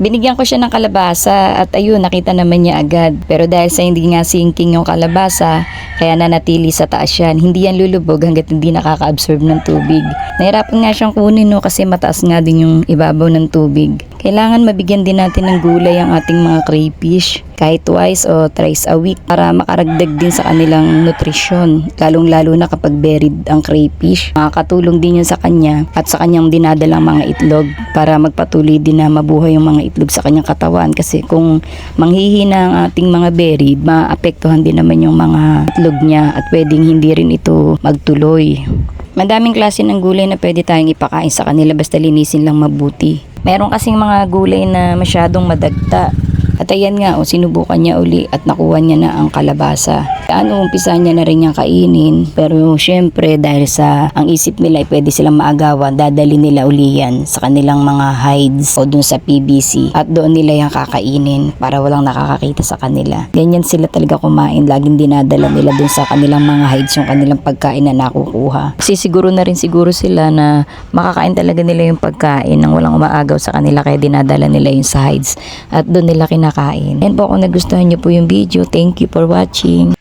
Binigyan ko siya ng kalabasa at ayun, nakita naman niya agad. Pero dahil sa hindi nga sinking yung kalabasa, kaya nanatili sa taas yan. Hindi yan lulubog hanggat hindi nakaka-absorb ng tubig. Nahirapan nga siyang kunin no kasi mataas nga din yung ibabaw ng tubig. Kailangan mabigyan din natin ng gulay ang ating mga crayfish kahit twice o thrice a week para makaragdag din sa kanilang nutrisyon lalong lalo na kapag buried ang crayfish. Makakatulong din yun sa kanya at sa kanyang dinadalang mga itlog para magpatuloy din na mabuhay yung mga itlog sa kanyang katawan. Kasi kung manghihina ang ating mga buried maapektuhan din naman yung mga itlog niya at pwedeng hindi rin ito magtuloy. Madaming klase ng gulay na pwede tayong ipakain sa kanila basta linisin lang mabuti. Meron kasing mga gulay na masyadong madagta. At ayan nga, o, sinubukan niya uli at nakuha niya na ang kalabasa. Ano, umpisa niya na rin niyang kainin. Pero syempre, dahil sa ang isip nila ay pwede silang maagawan, dadali nila uli yan sa kanilang mga hides o dun sa PBC. At doon nila yung kakainin para walang nakakakita sa kanila. Ganyan sila talaga kumain. Laging dinadala nila dun sa kanilang mga hides yung kanilang pagkain na nakukuha. Kasi siguro na rin siguro sila na makakain talaga nila yung pagkain nang walang umaagaw sa kanila kaya dinadala nila yung sa hides at doon nila kinakain. And po kung nagustuhan niyo po yung video, thank you for watching.